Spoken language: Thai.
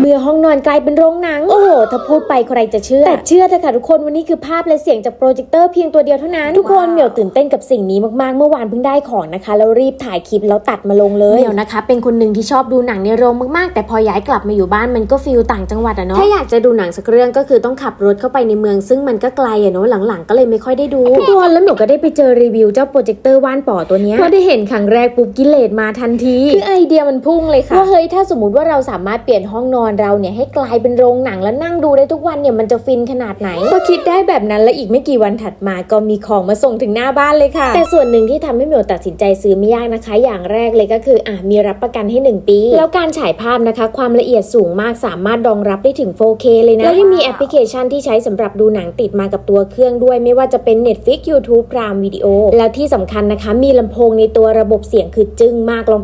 เมื่อห้องนอนกลายเป็นโรงหนัง โอ้โห ถ้าพูดไปใครจะเชื่อ แต่เชื่อเถอะค่ะทุกคนวันนี้คือภาพและเสียงจากโปรเจคเตอร์เพียงตัวเดียวเท่านั้น ทุกคนเหมียวตื่นเต้นกับสิ่งนี้มากๆ เมื่อวานเพิ่งได้ของนะคะแล้วรีบถ่ายคลิปแล้วตัดมาลงเลยเหมียวนะคะ เป็นคนหนึ่งที่ชอบดูหนังในโรงมากๆ แต่พอย้ายกลับมาอยู่บ้านมันก็ฟิลต่างจังหวัดอะเนาะ ถ้าอยากจะดูหนังสักเรื่องก็คือต้องขับรถเข้าไปในเมือง ซึ่งมันก็ไกลอะเนาะหลังๆ ก็เลยไม่ค่อยได้ดูทุกคนแล้วหนูก็ได้ไปเจอรีวิวเจ้าโปรเจคเตอร์ว่านป่อตัวเนี้ยพอได้เห็นครั้งแรกปุ๊บกิเลสมาทันทีคือไอเดียมันพุ่งเลยค่ะว่าเฮ้ยถ้าสมมติว่าเราสามารถเปลี่ยนห้องนอนเราเนี่ยให้กลายเป็นโรงหนังแล้วนั่งดูได้ทุกวันเนี่ยมันจะฟินขนาดไหนพอคิดได้แบบนั้นและอีกไม่กี่วันถัดมาก็มีของมาส่งถึงหน้าบ้านเลยค่ะ แต่ส่วนหนึ่งที่ทำให้เหมียวตัดสินใจซื้อไม่ยากนะคะ อย่างแรกเลยก็คืออะมีรับประกันให้ 1 ปี แล้วการฉายภาพนะคะ ความละเอียดสูงมากสามารถรองรับได้ถึง 4K เลยนะ แล้วยังมีแอปพลิเคชันที่ใช้สำหรับดูหนังติดมากับตัวเครื่องด้วย ไม่ว่าจะเป็น Netflix YouTube Prime Video แล้วที่สำคัญนะคะ มีลำโพงในตัวระบบเสียงคือจึ้งมากลอง